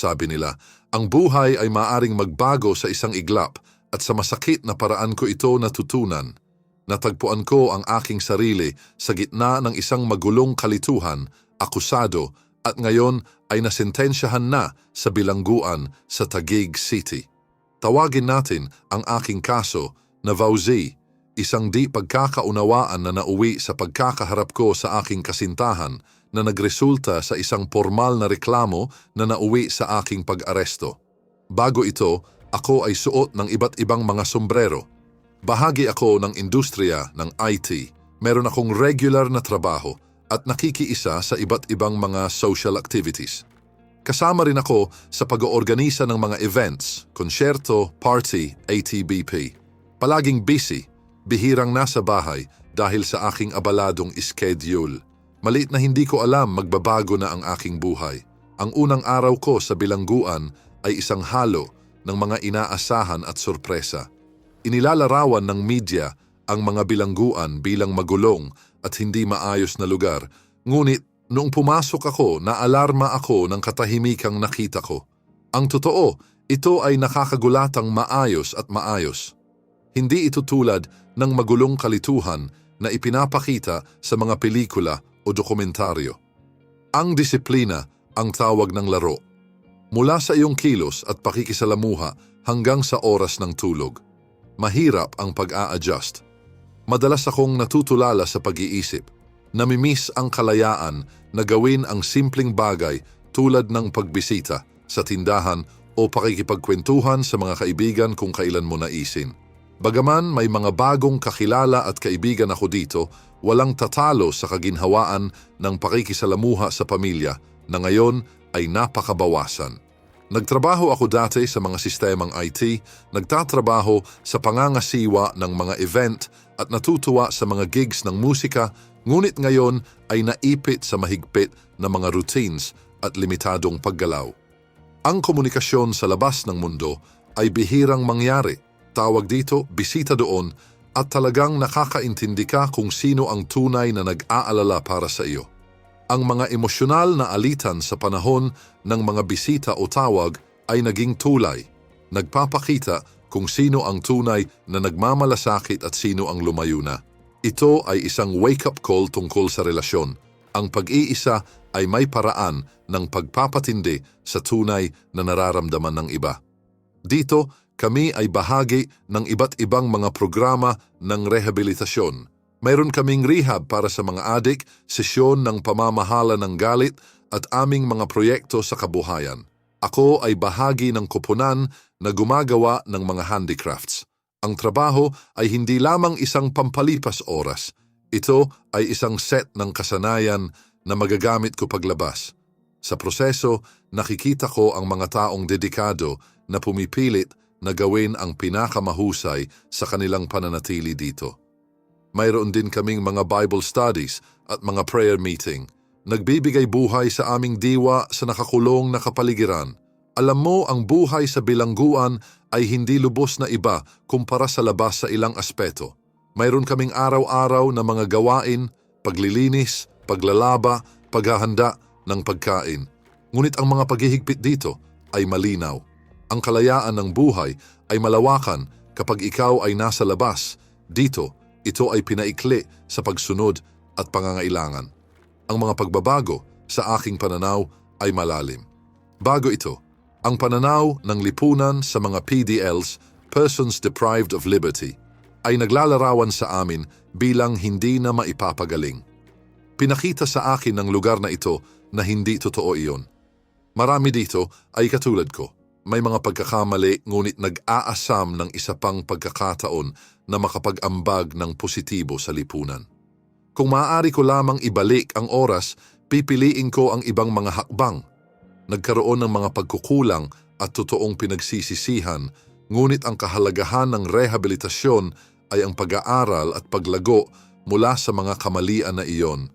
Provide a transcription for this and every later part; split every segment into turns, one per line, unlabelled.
Sabi nila, ang buhay ay maaring magbago sa isang iglap at sa masakit na paraan ko ito natutunan. Natagpuan ko ang aking sarili sa gitna ng isang magulong kalituhan, akusado, at ngayon ay nasentensyahan na sa bilangguan sa Taguig City. Tawagin natin ang aking kaso na Vauzi, isang di pagkakaunawaan na nauwi sa pagkakaharap ko sa aking kasintahan na nagresulta sa isang formal na reklamo na nauwi sa aking pag-aresto. Bago ito, ako ay suot ng iba't ibang mga sombrero. Bahagi ako ng industriya ng IT. Meron akong regular na trabaho at nakikiisa sa iba't ibang mga social activities. Kasama rin ako sa pag-oorganisa ng mga events, konsyerto, party, ATBP. Palaging busy, bihirang nasa bahay dahil sa aking abaladong schedule. Malit na hindi ko alam magbabago na ang aking buhay. Ang unang araw ko sa bilangguan ay isang halo ng mga inaasahan at sorpresa. Inilalarawan ng media ang mga bilangguan bilang magulong at hindi maayos na lugar, ngunit noong pumasok ako, naalarma ako ng katahimikang nakita ko. Ang totoo, ito ay nakakagulatang maayos at maayos. Hindi ito tulad ng magulong kalituhan na ipinapakita sa mga pelikula o dokumentaryo. Ang disiplina ang tawag ng laro. Mula sa iyong kilos at pakikisalamuha hanggang sa oras ng tulog. Mahirap ang pag-a-adjust. Madalas akong natutulala sa pag-iisip. Namimiss ang kalayaan na gawin ang simpleng bagay tulad ng pagbisita sa tindahan o pakikipagkwentuhan sa mga kaibigan kung kailan mo naisin. Bagaman may mga bagong kakilala at kaibigan ako dito, walang tatalo sa kaginhawaan ng pakikisalamuha sa pamilya na ngayon ay napakabawasan. Nagtrabaho ako dati sa mga sistemang IT, nagtatrabaho sa pangangasiwa ng mga event at natutuwa sa mga gigs ng musika, ngunit ngayon ay naipit sa mahigpit na mga routines at limitadong paggalaw. Ang komunikasyon sa labas ng mundo ay bihirang mangyari. Tawag dito, bisita doon, at talagang nakakaintindi ka kung sino ang tunay na nag-aalala para sa iyo. Ang mga emosyonal na alitan sa panahon ng mga bisita o tawag ay naging tulay. Nagpapakita kung sino ang tunay na nagmamalasakit at sino ang lumayo na. Ito ay isang wake-up call tungkol sa relasyon. Ang pag-iisa ay may paraan ng pagpapatindi sa tunay na nararamdaman ng iba. Dito, kami ay bahagi ng iba't ibang mga programa ng rehabilitasyon. Mayroon kaming rehab para sa mga adik, sesyon ng pamamahala ng galit at aming mga proyekto sa kabuhayan. Ako ay bahagi ng koponan na gumagawa ng mga handicrafts. Ang trabaho ay hindi lamang isang pampalipas oras. Ito ay isang set ng kasanayan na magagamit ko paglabas. Sa proseso, nakikita ko ang mga taong dedikado na pumipilit na gawin ang pinakamahusay sa kanilang pananatili dito. Mayroon din kaming mga Bible studies at mga prayer meeting. Nagbibigay buhay sa aming diwa sa nakakulong na kapaligiran. Alam mo, ang buhay sa bilangguan ay hindi lubos na iba kumpara sa labas sa ilang aspeto. Mayroon kaming araw-araw na mga gawain, paglilinis, paglalaba, paghahanda ng pagkain. Ngunit ang mga paghihigpit dito ay malinaw. Ang kalayaan ng buhay ay malawakan kapag ikaw ay nasa labas. Dito, ito ay pinaikli sa pagsunod at pangangailangan. Ang mga pagbabago sa aking pananaw ay malalim. Bago ito, ang pananaw ng lipunan sa mga PDLs, Persons Deprived of Liberty, ay naglalarawan sa amin bilang hindi na maipapagaling. Pinakita sa akin ng lugar na ito na hindi totoo iyon. Marami dito ay katulad ko may mga pagkakamali ngunit nag-aasam ng isa pang pagkakataon na makapag-ambag ng positibo sa lipunan. Kung maaari ko lamang ibalik ang oras, pipiliin ko ang ibang mga hakbang. Nagkaroon ng mga pagkukulang at totoong pinagsisisihan, ngunit ang kahalagahan ng rehabilitasyon ay ang pag-aaral at paglago mula sa mga kamalian na iyon.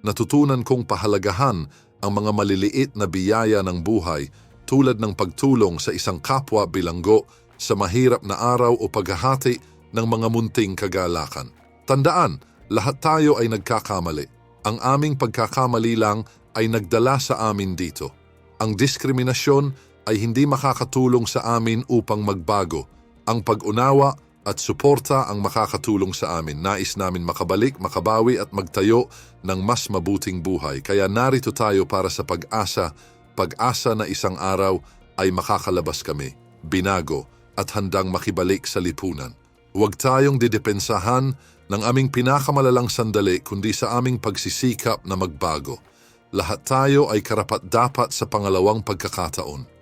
Natutunan kong pahalagahan ang mga maliliit na biyaya ng buhay tulad ng pagtulong sa isang kapwa bilanggo sa mahirap na araw o paghahati ng mga munting kagalakan. Tandaan, lahat tayo ay nagkakamali. Ang aming pagkakamali lang ay nagdala sa amin dito. Ang diskriminasyon ay hindi makakatulong sa amin upang magbago. Ang pag-unawa at suporta ang makakatulong sa amin. Nais namin makabalik, makabawi at magtayo ng mas mabuting buhay. Kaya narito tayo para sa pag-asa, pag-asa na isang araw ay makakalabas kami, binago at handang makibalik sa lipunan. Huwag tayong didepensahan ng aming pinakamalalang sandali kundi sa aming pagsisikap na magbago. Lahat tayo ay karapat-dapat sa pangalawang pagkakataon.